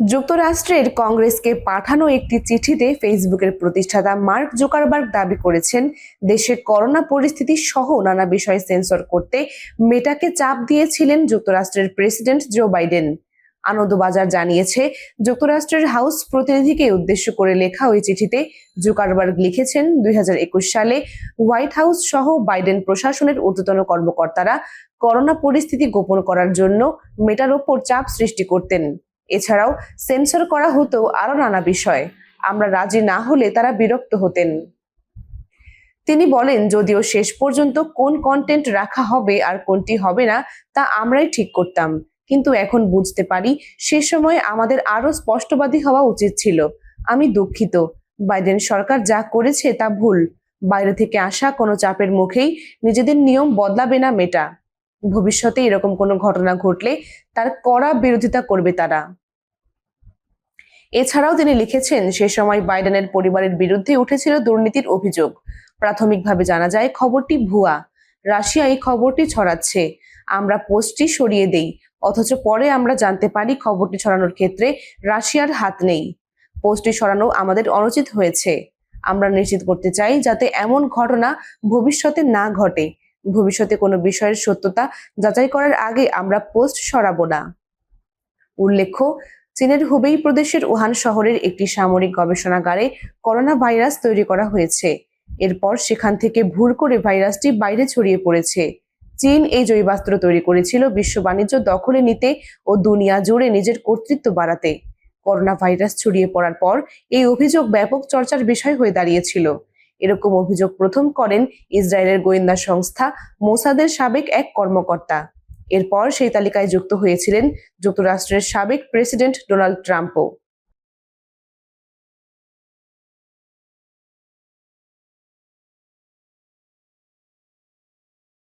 যুক্তরাষ্ট্রের কংগ্রেসকে পাঠানো একটি চিঠিতে ফেসবুকের প্রতিষ্ঠাতা মার্ক জোকারবার্গ দাবি করেছেন দেশের করোনা পরিস্থিতি সহ নানা বিষয় সেন্সর করতে মেটাকে চাপ দিয়েছিলেন যুক্তরাষ্ট্রের প্রেসিডেন্ট জো বাইডেন। আনন্দবাজার জানিয়েছে, যুক্তরাষ্ট্রের হাউস প্রতিনিধিকে উদ্দেশ্য করে লেখা ওই চিঠিতে জুকারবার্গ লিখেছেন, দুই হাজার একুশ সালে হোয়াইট হাউস সহ বাইডেন প্রশাসনের ঊর্ধ্বতন কর্মকর্তারা করোনা পরিস্থিতি গোপন করার জন্য মেটার ওপর চাপ সৃষ্টি করতেন। এছাড়াও সেন্সর করা হতো আরও নানা বিষয়। আমরা রাজি না হলে তারা বিরক্ত হতেন। তিনি বলেন, যদিও শেষ পর্যন্ত কোন কন্টেন্ট রাখা হবে আর কোনটি হবে না, তা আমরাই ঠিক করতাম। কিন্তু এখন বুঝতে পারি, সে সময় আমাদের আরও স্পষ্টবাদী হওয়া উচিত ছিল। আমি দুঃখিত। বাইডেন সরকার যা করেছে তা ভুল। বাইরে থেকে আসা কোনো চাপের মুখেই নিজেদের নিয়ম বদলাবে না মেটা। ভবিষ্যতে এরকম কোনো ঘটনা ঘটলে তার কড়া বিরোধিতা করবে তারা। এছাড়াও তিনি লিখেছেন, সে সময় বাইডেনের পরিবারের বিরুদ্ধে উঠেছিল দুর্নীতির অভিযোগ। প্রাথমিকভাবে জানা যায়, খবরটি ভুয়া। রাশিয়া এই খবরটি ছড়াচ্ছে। আমরা পোস্টটি সরিয়ে দেই, অথচ পরে আমরা জানতে পারি খবরটি ছড়ানোর ক্ষেত্রে রাশিয়ার হাত নেই। পোস্টটি সরানো আমাদের অনুচিত হয়েছে। আমরা নিশ্চিত করতে চাই, যাতে এমন ঘটনা ভবিষ্যতে না ঘটে। ভবিষ্যতে কোনো বিষয়ের সত্যতা যাচাই করার আগে আমরা পোস্ট সরাবো না। উল্লেখ্য, চীনের হুবেই প্রদেশের উহান শহরের একটি সামরিক গবেষণাগারে করোনা ভাইরাস তৈরি করা হয়েছে। এরপর সেখান থেকে ভুল করে ভাইরাসটি বাইরে ছড়িয়ে পড়েছে। চীন এই জৈবাস্ত্র তৈরি করেছিল বিশ্ব বাণিজ্য দখলে নিতে ও দুনিয়া জুড়ে নিজের কর্তৃত্ব বাড়াতে। করোনা ভাইরাস ছড়িয়ে পড়ার পর এই অভিযোগ ব্যাপক চর্চার বিষয় হয়ে দাঁড়িয়েছিল। এরকম অভিযোগ প্রথম করেন ইসরায়েলের গোয়েন্দা সংস্থা মোসাদের সাবেক এক কর্মকর্তা। এরপর সেই তালিকায় যুক্ত হয়েছিলেন যুক্তরাষ্ট্রের সাবেক প্রেসিডেন্ট ডোনাল্ড ট্রাম্পও।